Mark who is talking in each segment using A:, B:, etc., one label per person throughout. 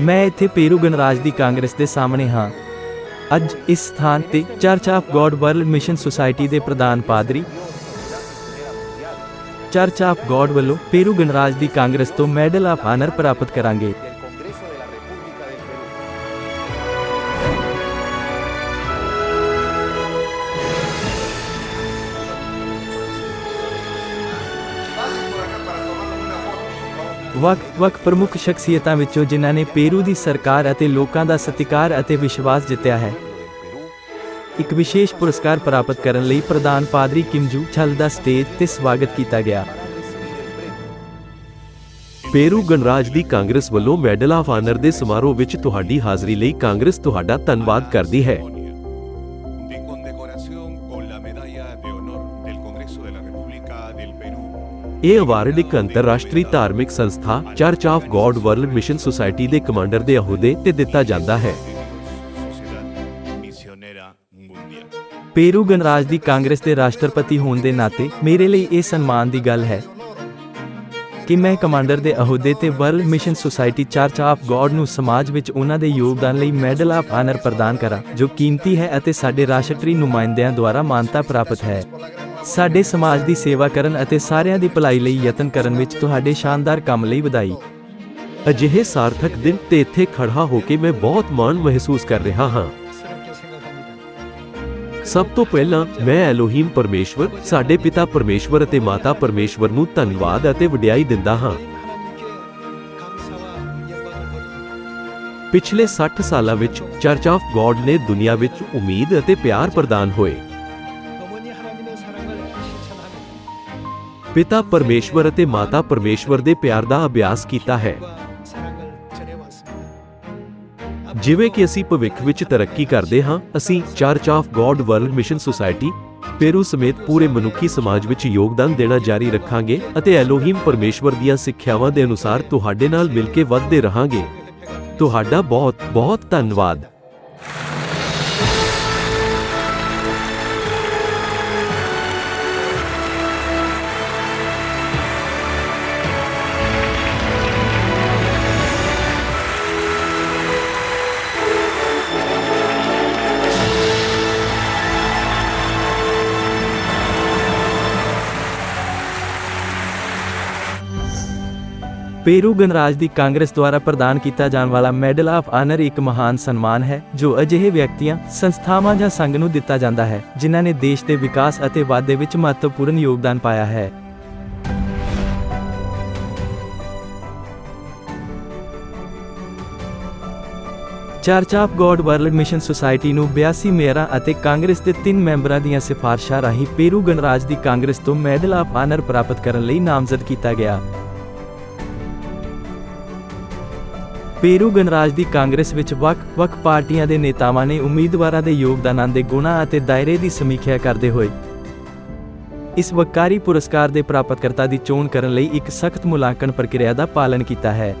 A: ਮੈਂ ਇੱਥੇ ਪੇਰੂ ਗਣਰਾਜ ਦੀ ਕਾਂਗਰਸ ਦੇ ਸਾਹਮਣੇ ਹਾਂ। ਅੱਜ ਇਸ ਸਥਾਨ ਤੇ church of God world mission society ਦੇ ਪ੍ਰਧਾਨ ਪਾਦਰੀ, ਚਰਚ ਆਫ ਗੋਡ ਵੱਲੋਂ ਪੇਰੂ ਗਣਰਾਜ ਦੀ ਕਾਂਗਰਸ ਤੋਂ ਮੈਡਲ ਆਫ ਆਨਰ ਪ੍ਰਾਪਤ ਕਰਾਂਗੇ। ਵੱਖ-ਵੱਖ ਪ੍ਰਮੁੱਖ ਸ਼ਖਸੀਅਤਾਂ ਵਿੱਚੋਂ ਜਿਨ੍ਹਾਂ ਨੇ ਪੇਰੂ ਦੀ ਸਰਕਾਰ ਅਤੇ ਲੋਕਾਂ ਦਾ ਸਤਿਕਾਰ ਅਤੇ ਵਿਸ਼ਵਾਸ ਜਿੱਤਿਆ ਹੈ। ਇੱਕ ਵਿਸ਼ੇਸ਼ ਪੁਰਸਕਾਰ ਪ੍ਰਾਪਤ ਕਰਨ ਲਈ ਪ੍ਰਧਾਨ ਪਾਦਰੀ ਕਿਮਜੂ ਛਲ ਦਾ ਸਟੇਜ ਤੇ ਸਵਾਗਤ ਕੀਤਾ ਗਿਆ।
B: ਪੇਰੂ ਗਣਰਾਜ ਦੀ ਕਾਂਗਰਸ ਵੱਲੋਂ ਮੈਡਲ ਆਫ ਆਨਰ ਦੇ ਸਮਾਰੋਹ ਵਿੱਚ ਤੁਹਾਡੀ ਹਾਜ਼ਰੀ ਲਈ ਕਾਂਗਰਸ ਤੁਹਾਡਾ ਧੰਨਵਾਦ ਕਰਦੀ ਹੈ। ਇਹ ਅਵਾਰਡ ਇੱਕ ਅੰਤਰਰਾਸ਼ਟਰੀ ਧਾਰਮਿਕ ਸੰਸਥਾ Church of God World Mission Society ਦੇ ਕਮਾਂਡਰ ਦੇ ਅਹੁਦੇ ਤੇ ਦਿੱਤਾ ਜਾਂਦਾ ਹੈ।
A: ਪੇਰੂ ਗਣਰਾਜ ਦੀ ਕਾਂਗਰਸ ਦੇ ਰਾਸ਼ਟਰਪਤੀ ਹੋਣ ਦੇ ਨਾਤੇ ਮੇਰੇ ਲਈ ਇਹ ਸਨਮਾਨ ਦੀ ਗੱਲ ਹੈ ਕਿ ਮੈਂ ਕਮਾਂਡਰ ਦੇ ਅਹੁਦੇ ਤੇ World Mission Society Church of God ਨੂੰ ਸਮਾਜ ਵਿੱਚ ਉਹਨਾਂ ਦੇ ਯੋਗਦਾਨ ਲਈ ਮੈਡਲ ਆਫ ਆਨਰ ਪ੍ਰਦਾਨ ਕਰਾਂ, ਜੋ ਕੀਮਤੀ ਹੈ ਅਤੇ ਸਾਡੇ ਰਾਸ਼ਟਰੀ ਨੁਮਾਇੰਦਿਆਂ ਦੁਆਰਾ ਮਾਨਤਾ ਪ੍ਰਾਪਤ ਹੈ। ਸਾਡੇ ਸਮਾਜ ਦੀ ਸੇਵਾ ਕਰਨ ਅਤੇ ਸਾਰਿਆਂ ਦੀ ਭਲਾਈ ਲਈ ਯਤਨ ਕਰਨ ਵਿੱਚ ਤੁਹਾਡੇ ਸ਼ਾਨਦਾਰ ਕੰਮ ਲਈ ਵਧਾਈ।
B: ਅਜਿਹੇ ਸਾਰਥਕ ਦਿਨ ਤੇ ਇੱਥੇ ਖੜਾ ਹੋ ਕੇ ਮੈਂ ਬਹੁਤ ਮਾਣ ਮਹਿਸੂਸ ਕਰ ਰਿਹਾ ਹਾਂ। ਸਭ ਤੋਂ ਪਹਿਲਾਂ ਮੈਂ ਐਲੋਹੀਮ ਪਰਮੇਸ਼ਵਰ, ਸਾਡੇ ਪਿਤਾ ਪਰਮੇਸ਼ਵਰ ਅਤੇ ਮਾਤਾ ਪਰਮੇਸ਼ਵਰ ਨੂੰ ਧੰਨਵਾਦ ਅਤੇ ਵਡਿਆਈ ਦਿੰਦਾ ਹਾਂ। ਪਿਛਲੇ 60 ਸਾਲਾਂ ਵਿੱਚ ਚਰਚ ਆਫ ਗੋਡ ਨੇ ਦੁਨੀਆ ਵਿੱਚ ਉਮੀਦ ਅਤੇ ਪਿਆਰ ਪ੍ਰਦਾਨ ਹੋਏ। ਪਿਤਾ ਪਰਮੇਸ਼ਵਰ ਅਤੇ ਮਾਤਾ ਪਰਮੇਸ਼ਵਰ ਦੇ ਪਿਆਰ ਦਾ ਅਭਿਆਸ ਕੀਤਾ ਹੈ। ਜਿਵੇਂ ਕਿ ਅਸੀਂ ਭਵਿੱਖ ਵਿੱਚ ਤਰੱਕੀ ਕਰਦੇ ਹਾਂ, ਅਸੀਂ Church of God World Mission Society Peru ਸਮੇਤ ਪੂਰੇ ਮਨੁੱਖੀ ਸਮਾਜ ਵਿੱਚ ਯੋਗਦਾਨ ਦੇਣਾ ਜਾਰੀ ਰੱਖਾਂਗੇ ਅਤੇ ਐਲੋਹੀਮ ਪਰਮੇਸ਼ਵਰ ਦੀਆਂ ਸਿੱਖਿਆਵਾਂ ਦੇ ਅਨੁਸਾਰ ਤੁਹਾਡੇ ਨਾਲ ਮਿਲ ਕੇ ਵੱਧਦੇ ਰਹਾਂਗੇ। ਤੁਹਾਡਾ ਬਹੁਤ ਬਹੁਤ ਧੰਨਵਾਦ।
A: ਪੇਰੂ ਗਣਰਾਜ ਦੀ ਕਾਂਗਰਸ ਦੁਆਰਾ ਪ੍ਰਦਾਨ ਕੀਤਾ ਜਾਣ ਵਾਲਾ ਮੈਡਲ ਆਫ ਆਨਰ ਇੱਕ ਮਹਾਨ ਸਨਮਾਨ ਹੈ, ਜੋ ਅਜਿਹੇ ਵਿਅਕਤੀਆਂ, ਸੰਸਥਾਵਾਂ ਜਾਂ ਸੰਘ ਨੂੰ ਦਿੱਤਾ ਜਾਂਦਾ ਹੈ, ਜਿਨ੍ਹਾਂ ਨੇ ਦੇਸ਼ ਦੇ ਵਿਕਾਸ ਅਤੇ ਵਾਧੇ ਵਿੱਚ ਮਹੱਤਵਪੂਰਨ ਯੋਗਦਾਨ ਪਾਇਆ ਹੈ। Church of God World Mission Society ਨੂੰ 82 ਮੇਅਰਾਂ ਅਤੇ ਕਾਂਗਰਸ ਦੇ ਤਿੰਨ ਮੈਂਬਰਾਂ ਦੀਆਂ ਸਿਫਾਰਸ਼ਾਂ ਰਾਹੀਂ ਪੇਰੂ ਗਣਰਾਜ ਦੀ ਕਾਂਗਰਸ ਤੋਂ ਮੈਡਲ ਆਫ ਆਨਰ ਪ੍ਰਾਪਤ ਕਰਨ ਲਈ ਨਾਮਜ਼ਦ ਕੀਤਾ ਗਿਆ। ਪੇਰੂ ਗਣਰਾਜ ਦੀ ਕਾਂਗਰਸ ਵਿੱਚ ਵੱਖ-ਵੱਖ ਪਾਰਟੀਆਂ ਦੇ ਨੇਤਾਵਾਂ ਨੇ ਉਮੀਦਵਾਰਾਂ ਦੇ ਯੋਗਦਾਨਾਂ ਦੇ ਗੁਣਾਂ ਅਤੇ ਦਾਇਰੇ ਦੀ ਸਮੀਖਿਆ ਕਰਦੇ ਹੋਏ ਇਸ ਵਕਾਰੀ ਪੁਰਸਕਾਰ ਦੇ ਪ੍ਰਾਪਤਕਰਤਾ ਦੀ ਚੋਣ ਕਰਨ ਲਈ ਇੱਕ ਸਖਤ ਮੁਲਾਂਕਣ ਪ੍ਰਕਿਰਿਆ ਦਾ ਪਾਲਨ ਕੀਤਾ ਹੈ।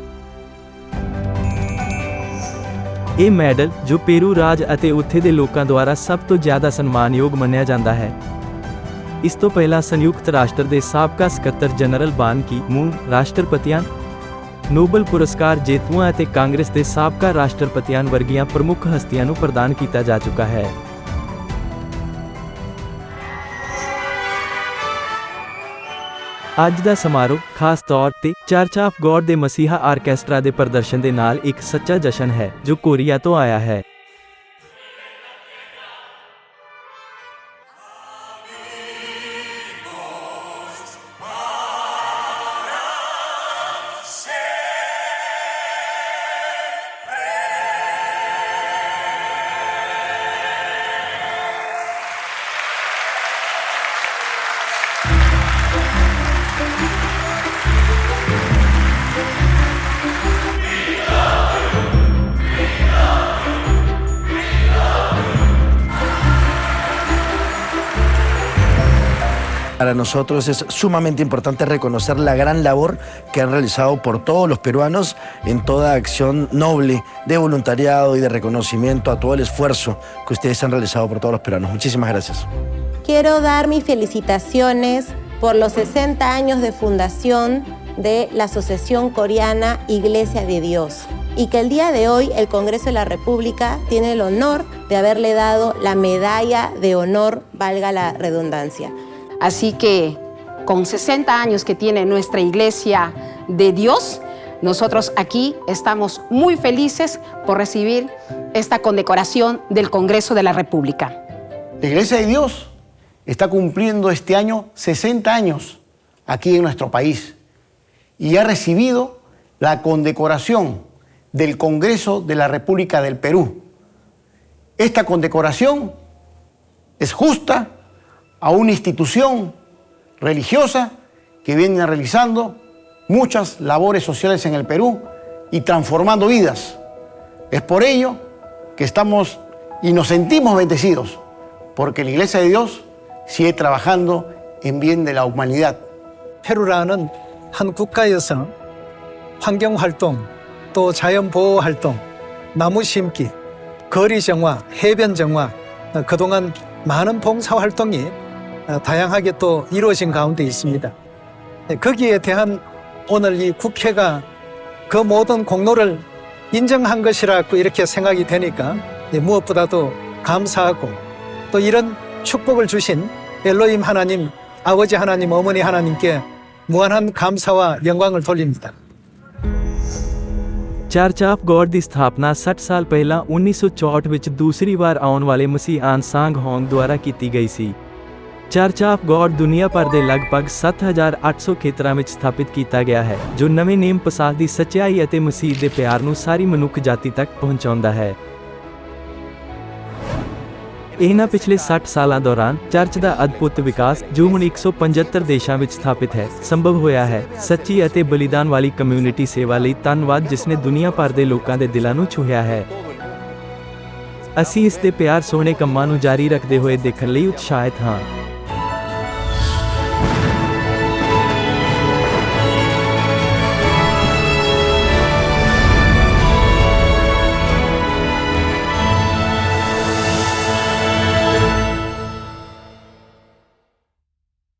A: ਇਹ ਮੈਡਲ, ਜੋ ਪੇਰੂ ਰਾਜ ਅਤੇ ਉੱਥੇ ਦੇ ਲੋਕਾਂ ਦੁਆਰਾ ਸਭ ਤੋਂ ਜ਼ਿਆਦਾ ਸਨਮਾਨਯੋਗ ਮੰਨਿਆ ਜਾਂਦਾ ਹੈ। ਇਸ ਤੋਂ ਪਹਿਲਾਂ ਸੰਯੁਕਤ ਰਾਸ਼ਟਰ ਦੇ ਸਾਬਕਾ ਸਕੱਤਰ ਜਨਰਲ ਬਾਨ ਕੀ ਮੂਨ ਰਾਸ਼ਟਰਪਤੀਆਂ ਨੋਬਲ ਪੁਰਸਕਾਰ ਜੇਤੂਆਂ ਅਤੇ ਕਾਂਗਰਸ ਦੇ ਸਾਬਕਾ ਰਾਸ਼ਟਰਪਤੀਆਂ ਵਰਗੀਆਂ ਪ੍ਰਮੁੱਖ ਹਸਤੀਆਂ ਨੂੰ ਪ੍ਰਦਾਨ ਕੀਤਾ ਜਾ ਚੁੱਕਾ ਹੈ। ਅੱਜ ਦਾ ਸਮਾਰੋਹ ਖਾਸ ਤੌਰ ਤੇ ਚਰਚ ਆਫ ਗੋਡ ਦੇ ਮਸੀਹਾ ਆਰਕੈਸਟਰਾ ਦੇ ਪ੍ਰਦਰਸ਼ਨ ਦੇ ਨਾਲ ਇੱਕ ਸੱਚਾ ਜਸ਼ਨ ਹੈ, ਜੋ ਕੋਰੀਆ ਤੋਂ ਆਇਆ ਹੈ।
C: Para nosotros es sumamente importante reconocer la gran labor que han realizado por todos los peruanos en toda acción noble de voluntariado y de reconocimiento a todo el esfuerzo que ustedes han realizado por todos los peruanos. Muchísimas gracias.
D: Quiero dar mis felicitaciones por los 60 años de fundación de la Asociación Coreana Iglesia de Dios. y que el día de hoy el Congreso de la República tiene el honor de haberle dado la medalla de honor, valga la redundancia.
E: Así que con 60 años que tiene nuestra iglesia de Dios, nosotros aquí estamos muy felices por recibir esta condecoración del Congreso de la República.
F: La Iglesia de Dios está cumpliendo este año 60 años aquí en nuestro país y ha recibido la condecoración del Congreso de la República del Perú. Esta condecoración es justa a una institución religiosa que viene realizando muchas labores sociales en el Perú y transformando vidas. Es por ello que estamos y nos sentimos bendecidos, porque la Iglesia de Dios sigue trabajando en bien de la humanidad.
G: 페루라는 한 국가에서 환경 활동, 또 자연 보호 활동, 나무 심기, 거리 정화, 해변 정화, 어, 그동안 많은 봉사 활동이 어, 어, 다양하게 또 이루어진 가운데 있습니다. 네, 거기에 대한 오늘 이 국회가 그 모든 공로를 인정한 것이라고 이렇게 생각이 되니까 네, 무엇보다도 감사하고 또 이런 축복을 주신 엘로임 하나님, 아버지 하나님, 어머니 하나님께 무한한 감사와 영광을 돌립니다.
A: ਚਾਰਚਾਪ ਗੌਰ ਦੀ ਸਥਾਪਨਾ 60 ਸਾਲ ਪਹਿਲਾਂ 1964 ਵਿੱਚ ਦੂਸਰੀ ਵਾਰ ਆਉਣ ਵਾਲੇ ਮਸੀਹ ਆਨਸਾਂਗ Hong ਦੁਆਰਾ ਕੀਤੀ ਗਈ ਸੀ। ਚਰਚ ਆਫ ਗੋਡ ਦੁਨੀਆ ਭਰ ਦੇ ਲਗਭਗ 7800 ਖੇਤਰਾਂ ਵਿੱਚ ਸਥਾਪਿਤ ਕੀਤਾ ਗਿਆ ਹੈ, ਜੋ ਨਵੇਂ ਨੇਮ ਪਸਾਹ ਦੀ ਸੱਚਾਈ ਅਤੇ ਮਸੀਹ ਦੇ ਪਿਆਰ ਨੂੰ ਸਾਰੀ ਮਨੁੱਖ ਜਾਤੀ ਤੱਕ ਪਹੁੰਚਾਉਂਦਾ ਹੈ। ਇਹਨਾਂ ਪਿਛਲੇ 60 ਸਾਲਾਂ ਦੌਰਾਨ ਚਰਚ ਦਾ ਅਦਭੁਤ ਵਿਕਾਸ ਜੋ ਹੁਣ 175 ਦੇਸ਼ਾਂ ਵਿੱਚ ਸਥਾਪਿਤ ਹੈ, ਸੰਭਵ ਹੋਇਆ ਹੈ। ਸੱਚੀ ਅਤੇ ਬਲੀਦਾਨ ਵਾਲੀ ਕਮਿਊਨਿਟੀ ਸੇਵਾ ਲਈ ਧੰਨਵਾਦ ਜਿਸ ਨੇ ਦੁਨੀਆ ਭਰ ਦੇ ਲੋਕਾਂ ਦੇ ਦਿਲਾਂ ਨੂੰ ਛੂਹਿਆ ਹੈ। ਅਸੀਂ ਇਸ ਦੇ ਪਿਆਰ ਸੋਹਣੇ ਕੰਮਾਂ ਨੂੰ ਜਾਰੀ ਰੱਖਦੇ ਹੋਏ ਦੇਖਣ ਲਈ ਉਤਸ਼ਾਹਿਤ ਹਾਂ।